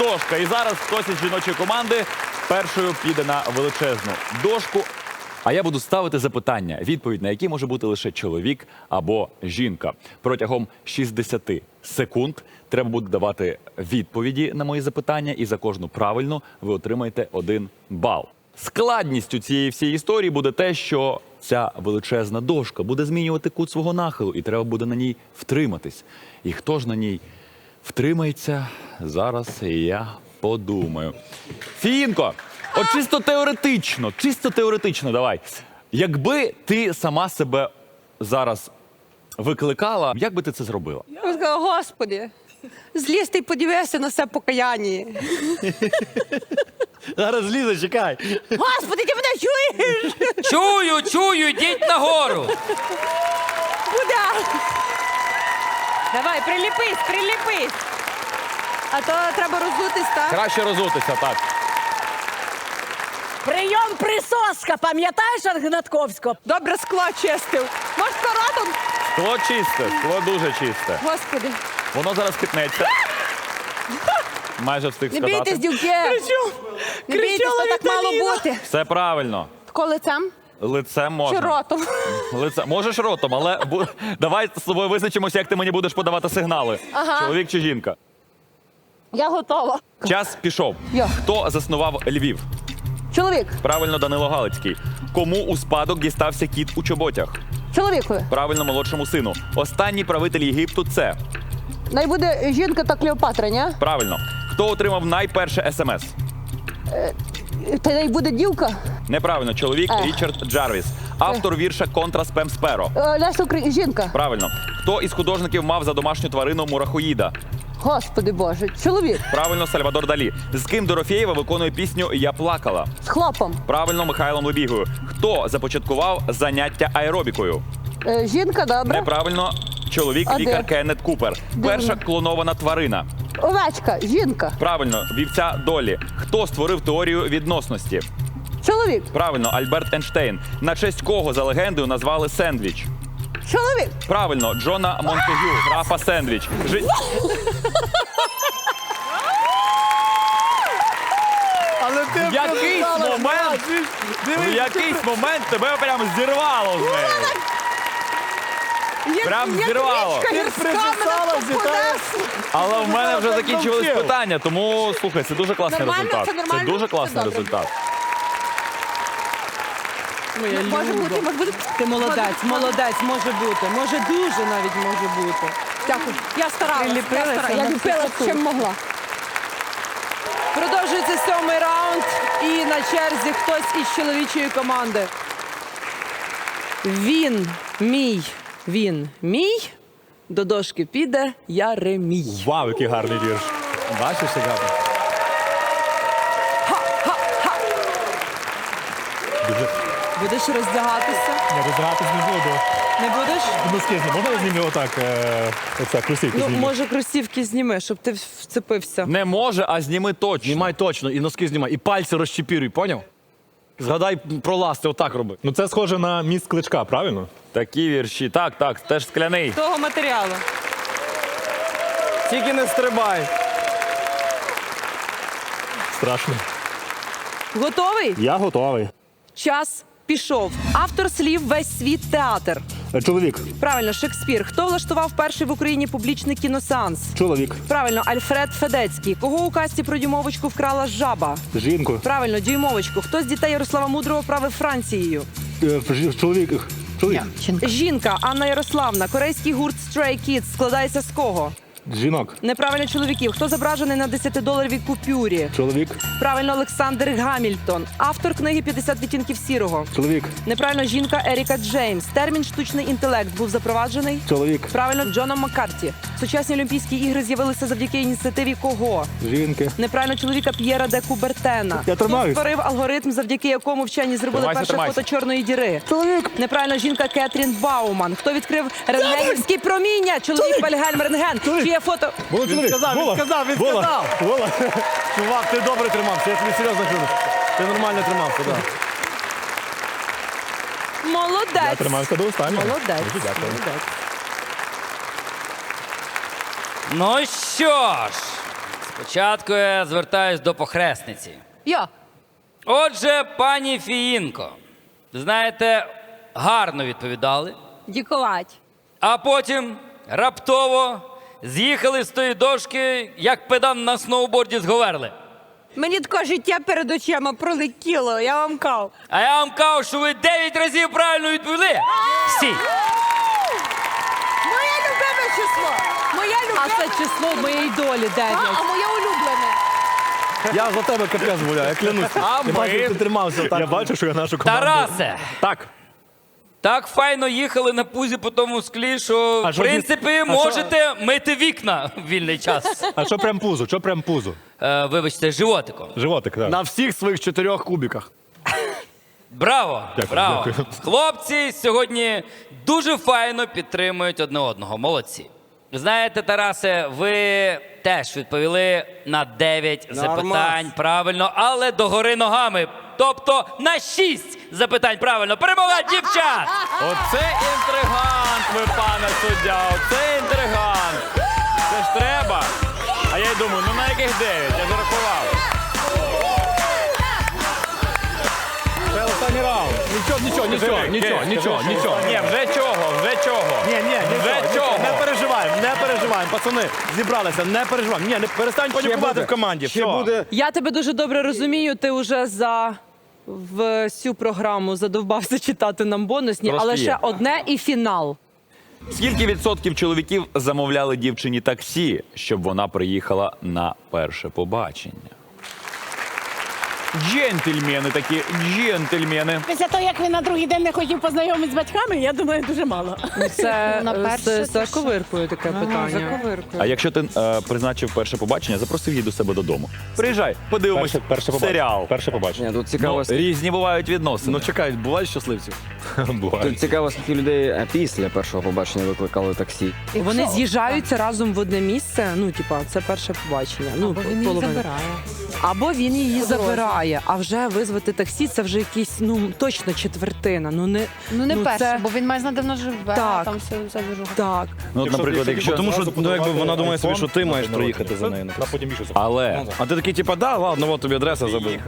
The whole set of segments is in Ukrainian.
дошка. І зараз хтось із жіночої команди першою піде на величезну дошку. А я буду ставити запитання, відповідь на які може бути лише чоловік або жінка. Протягом 60 секунд треба буде давати відповіді на мої запитання, і за кожну правильну ви отримаєте один бал. Складністю цієї всієї історії буде те, що ця величезна дошка буде змінювати кут свого нахилу, і треба буде на ній втриматись. І хто ж на ній втримається, зараз я подумаю. Фінко, от чисто теоретично, чисто теоретично, давай. Якби ти сама себе зараз викликала, як би ти це зробила? Я сказала, Господи, зліз ти подивися на все покаяння. Зараз Ліза, чекай. Господи, ти мене чуєш? Чую, чую, йдіть нагору. Куди? Давай, приліпись, приліпись. А то треба розутись, так? Краще розутися, так. Прийом присоска, пам'ятаєш Гнатковського? Добре скло чистив. Може, коротом? Скло чисте, скло дуже чисте. Господи. Воно зараз хитнеться. Майже встиг Не сказати. бійтесь, дівки. Не бійтесь, то так мало бути. Все правильно. Тако лицем Лицем чи можна. ротом? Лице. Можеш ротом, але бу- давай з собою визначимося, як ти мені будеш подавати сигнали. Ага. Чоловік чи жінка. Я готова. Час пішов. Я. Хто заснував Львів? Чоловік, Правильно, Данило Галицький. Кому у спадок дістався кіт у чоботях? чоловікові. Правильно, молодшому сину. Останній правитель Єгипту це. Най буде жінка та Клеопатра, ні? Правильно. Хто отримав найперше смс? Та най буде дівка. Неправильно, чоловік Ех. Річард Джарвіс. Автор вірша Контра Спем Сперо. Е, Ляся Украї... жінка. Правильно. Хто із художників мав за домашню тварину мурахоїда? Господи Боже, чоловік. Правильно, Сальвадор Далі. З ким Дорофєєва виконує пісню Я плакала. З хлопом. Правильно, Михайлом Лебігою. Хто започаткував заняття аеробікою? Е, жінка, добре. Неправильно, чоловік А де? лікар Кеннет Купер. Перша клонована тварина. Овечка, жінка. Правильно, вівця долі. Хто створив теорію відносності? Чоловік. Правильно, Альберт Ейнштейн. На честь кого за легендою назвали сендвіч? Чоловік. Правильно, Джона Монтегю, графа Сендвіч. Жи... Але ти В якийсь момент, в якийсь момент тебе прям зірвало з неї. Як, Прям як зірвало. річка Ти гірська. Але в мене вже закінчились питання, тому слухай, це дуже класний Нормально, результат. це нормально, дуже це класний добре. результат. Може бути, може бути. Ти молодець, молодець, може бути. Може дуже навіть може бути. Дякую. Я старалася. Я, Приліпилася старалася. я на ліпила, чим могла. Продовжується сьомий раунд, і на черзі хтось із чоловічої команди. Він мій, він мій. До дошки піде Яремій. Вау, який гарний вірш. Бачиш, як гарно? Дуже Будеш роздягатися? не роздягатись не буду. Не будеш? Носки зні- можна я отак? е, Оце, кросівки Ну, зніму? може, кросівки зніми, щоб ти вцепився. Не може, а зніми точно. Знімай точно, і носки знімай, і пальці розчепіруй, поняв? Згадай про ласти, отак роби. Ну це схоже на міст кличка, правильно? Такі вірші. Так, так, теж скляний. Того матеріалу. Тільки не стрибай. Страшно. Готовий? Я готовий. Час пішов. Автор слів весь світ театр. Чоловік. Правильно, Шекспір. Хто влаштував перший в Україні публічний кіносеанс? Чоловік. Правильно, Альфред Федецький. Кого у касті про дюймовочку вкрала жаба? Жінку. Правильно, дюймовочку. Хто з дітей Ярослава Мудрого правив Францією? Е, Чоловік. Чоловік. Жінка Анна Ярославна. Корейський гурт Stray Kids складається з кого? Жінок. Неправильно чоловіків. Хто зображений на 10-доларовій купюрі? Чоловік. Правильно, Олександр Гамільтон. Автор книги «50 відтінків сірого. Чоловік. Неправильно, жінка Еріка Джеймс. Термін штучний інтелект був запроваджений. Чоловік. Правильно, Джоном Маккарті. Сучасні Олімпійські ігри з'явилися завдяки ініціативі кого? Жінки. Неправильно чоловіка П'єра де Кубертена. Я Хто тримаюсь. створив алгоритм, завдяки якому вчені зробили Тримайся, перше тримайся. фото чорної діри? Чоловік. Неправильно, жінка Кетрін Бауман. Хто відкрив рентгенівські проміння? Чоловік Вальгельм Рентген. Чиє фото? Було Він сказав, він сказав, він сказав. Чувак, ти добре тримався, я тобі серйозно кажу. Ти нормально тримався, так. Молодець. Я тримався до останнього. Молодець. Дуже дякую. Молодець. Ну що ж, спочатку я звертаюсь до похресниці. Я. Отже, пані Фіїнко, знаєте, гарно відповідали, Дякувати. а потім раптово з'їхали з тої дошки, як педан на сноуборді з Говерли. Мені таке життя перед очима пролетіло, я вам кав. А я вам кажу, що ви 9 разів правильно відповіли. Стій! Моє любиме число. Моє А любиме. це число моєї долі А, 9. а моє улюблене. Я за тебе капець гуляю, я клянусь. А Я бачу, ми ти тримався так. Я бачу, що я нашу команду. Тарасе! Так. Так файно їхали на пузі по тому склі, що, А в що принципі, а можете мити вікна в вільний час. А що прям пузо? Що прям пузо? Е, вибачте, животиком. Животик, так. На всіх своїх чотирьох кубіках. Браво! Дякую, браво! дякую. Хлопці сьогодні дуже файно підтримують одне одного. Молодці. Знаєте, Тарасе, ви теж відповіли на 9 запитань правильно, але догори ногами. Тобто на 6 запитань правильно. Перемога дівчат! Оце інтригант, ви, пане суддя, оце інтригант. Це ж треба. А я й думаю, ну на яких дев'ять? Я зарахував. Це останній раунд. Нічого, нічого, нічого, нічого, нічого, нічого. Ні, вже чого, вже чого. Ні, ні, Вже нічого, чого? Не переживаємо, не переживаємо. Пацани, зібралися, не переживаємо. Ні, не перестань панікувати в команді. Ще Все. буде Я тебе дуже добре розумію. Ти вже за всю програму задовбався читати нам бонусні, Трошки але є. ще одне і фінал. Скільки відсотків чоловіків замовляли дівчині таксі, щоб вона приїхала на перше побачення? Джентльмени такі, джентльмени. Після того, як він на другий день не хотів познайомитися з батьками, я думаю, дуже мало. Це На перше з це заковиркою таке питання. А якщо ти е, призначив перше побачення, запросив її до себе додому. Приїжджай, подивимось Перше, перше побачення. серіал. Перше побачення. Ні, тут Ну, цікаво, різні бувають відносини. Ну чекай, бувають щасливці. Буває. тут цікаво, скільки людей е, після першого побачення викликали таксі. Вони з'їжджаються разом в одне місце. Ну, типа, це перше побачення. Ну, Або він її половина. забирає. Або він її забирає, а вже визвати таксі це вже якийсь, ну точно четвертина. Ну не Ну не перше, це- бо він має знати, де вона живе, Так. там все, все. Так. Ну, от, наприклад, якщо... Тому що ну, якби вона думає собі, що ти маєш проїхати за нею. На потім більше Але А ти такий, типа, да, ладно, от тобі адреса забив.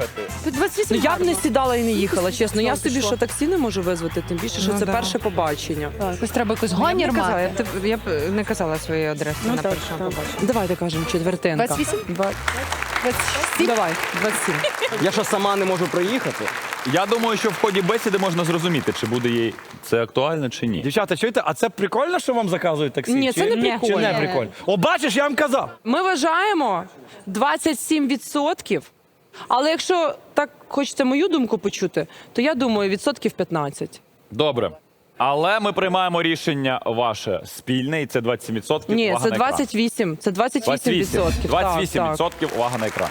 Ти 28 Ну я б не гарно. сідала і не їхала, чесно. Я собі що таксі не можу визвати, тим більше, що Ну це да. перше побачення. Якось треба якось Я б не гонір казала, мати. я б, я б не казала свої адреси Ну, на так, першому побаченні. Давайте кажемо четвертинка. 28? Два... 27? Давай, 27. Я що сама не можу проїхати? я думаю, що в ході бесіди можна зрозуміти, чи буде їй це актуально, чи ні. Дівчата, чуєте, а це прикольно, що вам заказують таксі? Ні, Чи- це не Чи не прикольно. прикольно? О, бачиш, я вам казав. Ми вважаємо 27%. Але якщо так хочете мою думку почути, то я думаю, відсотків 15. Добре. Але ми приймаємо рішення ваше спільне, і це 27%. Ні, увага це на екран. 28. Це 28%. 28. відсотків. 28 Так, так. відсотків увага на екран.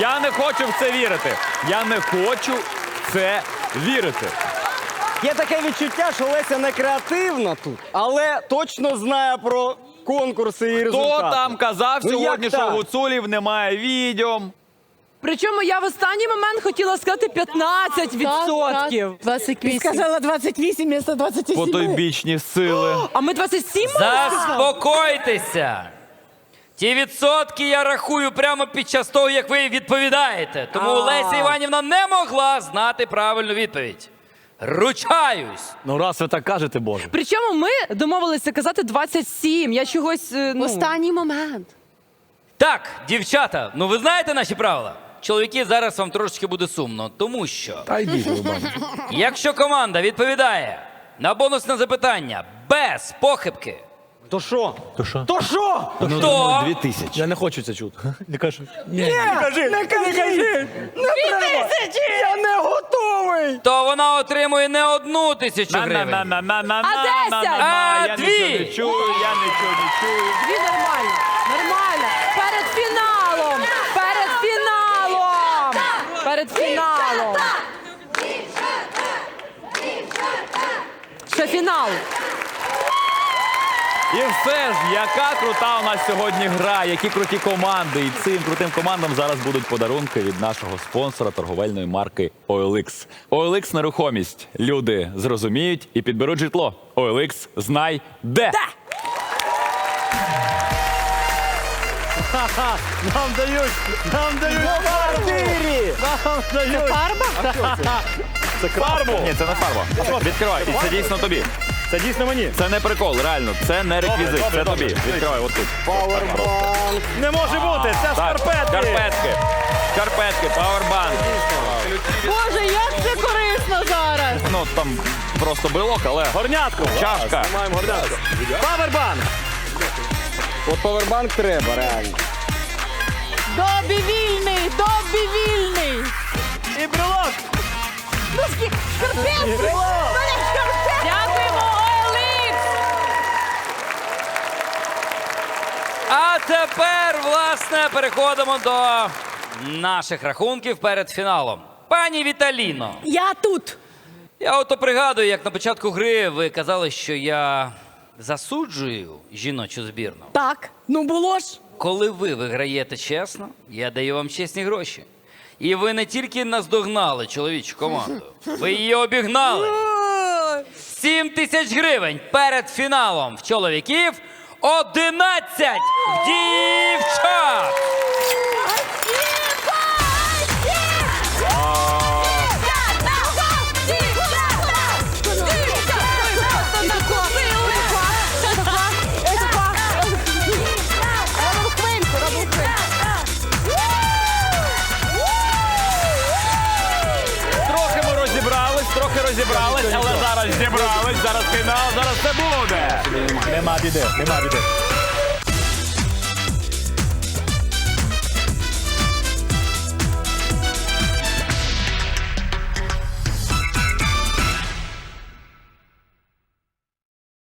Я не хочу в це вірити. Я не хочу в це вірити. Є таке відчуття, що Леся не креативна тут, але точно знає про конкурси і Хто там казав Ну, як сьогодні, що так? Гуцулів немає відео? Причому я в останній момент хотіла сказати 15 відсотків. 28. Сказала 28 місто 27. Потойбічні сили. А ми 27 мали? Заспокойтеся! Ті відсотки я рахую прямо під час того, як ви відповідаєте. Тому Леся Іванівна не могла знати правильну відповідь. Ручаюсь! Ну, раз ви так кажете, Боже. Причому ми домовилися казати 27. Я чогось. е, Ну, Останній момент. Так, дівчата, ну ви знаєте наші правила? Чоловіки, зараз вам трошечки буде сумно, тому що Та йдіть, ви бачите. якщо команда відповідає на бонусне запитання без похибки, То що? То що? То що? то Я не хочу це чути. Не кажу. Не кажи, не кажи! Не треба! Я не готовий! то вона отримує не одну тисячу гривень. А десять? А, Я дві? нічого не чую, я нічого не чую. Дві нормально. Нормально. Перед фіналом. Перед фіналом. Перед фіналом. Ще фінал. І все ж, яка крута у нас сьогодні гра, які круті команди. І цим крутим командам зараз будуть подарунки від нашого спонсора торговельної марки OLX. OLX – нерухомість. Люди зрозуміють і підберуть житло. OLX – знай де. Нам дають! Нам дають! Квартирі! Нам дають! Це фарбу. Ні, це не фарба. Відкривай. І це дійсно тобі. Це дійсно мені. Це не прикол, реально. Це не реквізит. Це тобі. Відкривай отут. Пауербанк. Не може бути! Це шкарпетки! Шкарпетки. Шкарпетки, пауербанк. Боже, як це корисно зараз! Ну там просто брелок, але Горнятку! чашка. Маємо горнятку. Павербанк! От пауербанк треба, реально. Добі вільний! Добі вільний! І брелок! Скі- шкарпетки! Мене шкарпетки! Дякуємо, OLX! А тепер, власне, переходимо до наших рахунків перед фіналом. Пані Віталіно, Я тут! я ото пригадую, як на початку гри ви казали, що я засуджую жіночу збірну. Так, ну було ж. Коли ви виграєте чесно, я даю вам чесні гроші. І ви не тільки наздогнали чоловічу команду, ви її обігнали. 7 тисяч гривень перед фіналом в чоловіків, 11 в дівчат. Розібрались, але зараз зібрались, зараз фінал, зараз це буде. Нема біди, нема біди.